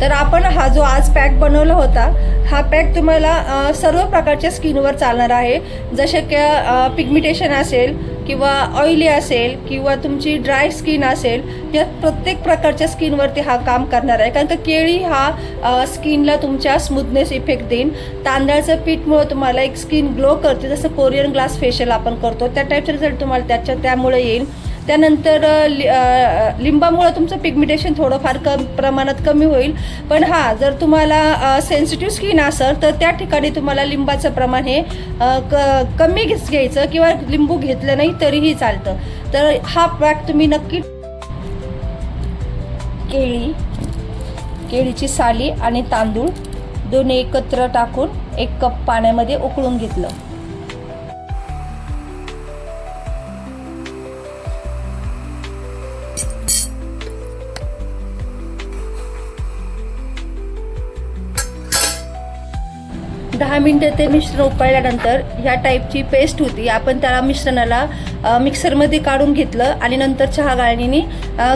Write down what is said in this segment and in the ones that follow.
तर आपण हा जो आज पॅक बनवला होता हा पॅक तुम्हाला सर्व प्रकारच्या स्किनवर चालणार आहे. जसे की पिगमिटेशन असेल किंवा ऑइली असेल किंवा तुमची ड्राय स्किन असेल या प्रत्येक प्रकारच्या स्किनवरती हा काम करणार आहे. कारण का केळी हा स्किनला तुमच्या स्मूथनेस इफेक्ट देईन. तांदळाचं पीठमुळं तुम्हाला एक स्किन ग्लो करते जसं कोरियन ग्लास फेशियल आपण करतो. त्या टाईपचा रिझल्ट तुम्हाला त्याच्या त्यामुळे येईल. त्यानंतर लि- लिंबामुळं तुमचं पिगमिटेशन थोडंफार कम प्रमाणात कमी होईल. पण हा जर तुम्हाला सेन्सिटिव्ह स्किन असेल तर त्या ठिकाणी तुम्हाला लिंबाचं प्रमाण हे क कमी घ्यायचं किंवा लिंबू घेतलं नाही तरीही चालतं. तर हा पॅक तुम्ही नक्की केळी केळीची साली आणि तांदूळ दोन्ही एकत्र टाकून एक कप पाण्यामध्ये उकळून घेतलं. दहा मिनटं ते मिश्रण उकळल्यानंतर ह्या टाईपची पेस्ट होती. आपण त्याला मिश्रणाला मिक्सरमध्ये काढून घेतलं आणि नंतर चहा गाळणीने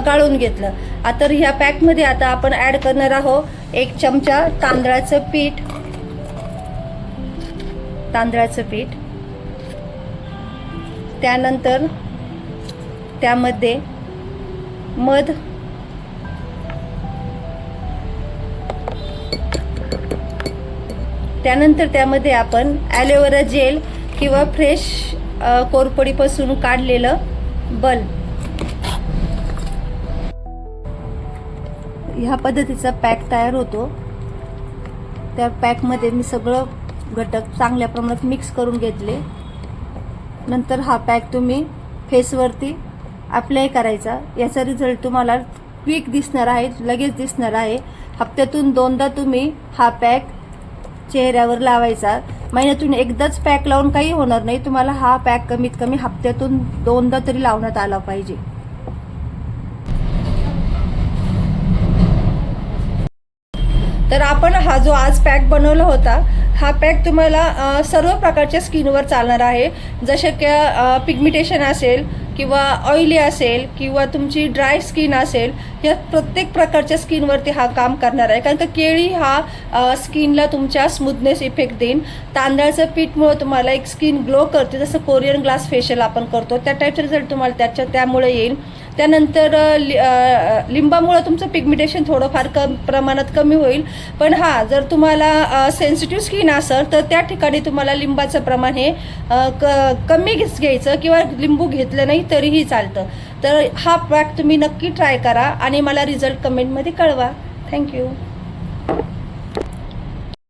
गाळून घेतलं. आता ह्या पॅकमध्ये आता आपण ॲड करणार आहोत एक चमचा तांदळाचं पीठ. तांदळाचं पीठ. त्यानंतर त्यामध्ये मध त्यानंतर त्यामध्ये आपण ॲलोवेरा जेल किंवा फ्रेश कोरपडीपासून काढलेलं बल्ब ह्या पद्धतीचा पॅक तयार होतो. त्या पॅकमध्ये मी सगळं घटक चांगल्या प्रमाणात मिक्स करून घेतले. नंतर हा पॅक तुम्ही फेसवरती अप्लाय करायचा. याचा रिझल्ट तुम्हाला क्विक दिसणार आहे लगेच दिसणार आहे. हप्त्यातून दोनदा तुम्ही हा पॅक चेहऱ्यावर लावायचा. महिन्यातून एकदाच पॅक लावून काही होणार नाही. तुम्हाला हा पॅक कमीत कमी हप्त्यातून दोनदा तरी लावण्यात आला पाहिजे. तर आपण हा जो आज पॅक बनवला होता हा पॅक तुम्हाला सर्व प्रकारच्या स्किनवर चालणार आहे. जसे की पिगमिटेशन असेल किंवा ऑइली असेल किंवा तुमची ड्राय स्किन असेल या प्रत्येक प्रकारच्या स्किनवरती हा काम करणार आहे. कारण का केळी हा स्किनला तुमच्या स्मूथनेस इफेक्ट देईन. तांदळाचं पीठमुळं तुम्हाला एक स्किन ग्लो करते जसं कोरियन ग्लास फेशियल आपण करतो. त्या टाईपचा रिझल्ट तुम्हाला त्याच्या त्यामुळे येईल. त्यानंतर लि- लिंबामुळं तुमचं पिगमिटेशन थोडंफार कम प्रमाणात कमी होईल. पण हा जर तुम्हाला सेन्सिटिव्ह स्किन असेल तर त्या ठिकाणी तुम्हाला लिंबाचं प्रमाण हे क कमी घ्यायचं किंवा लिंबू घेतलं नाही नाही तरीही चालतं. तर हा पॅक तुम्ही नक्की ट्राय करा आणि मला रिझल्ट कमेंटमध्ये कळवा. थँक्यू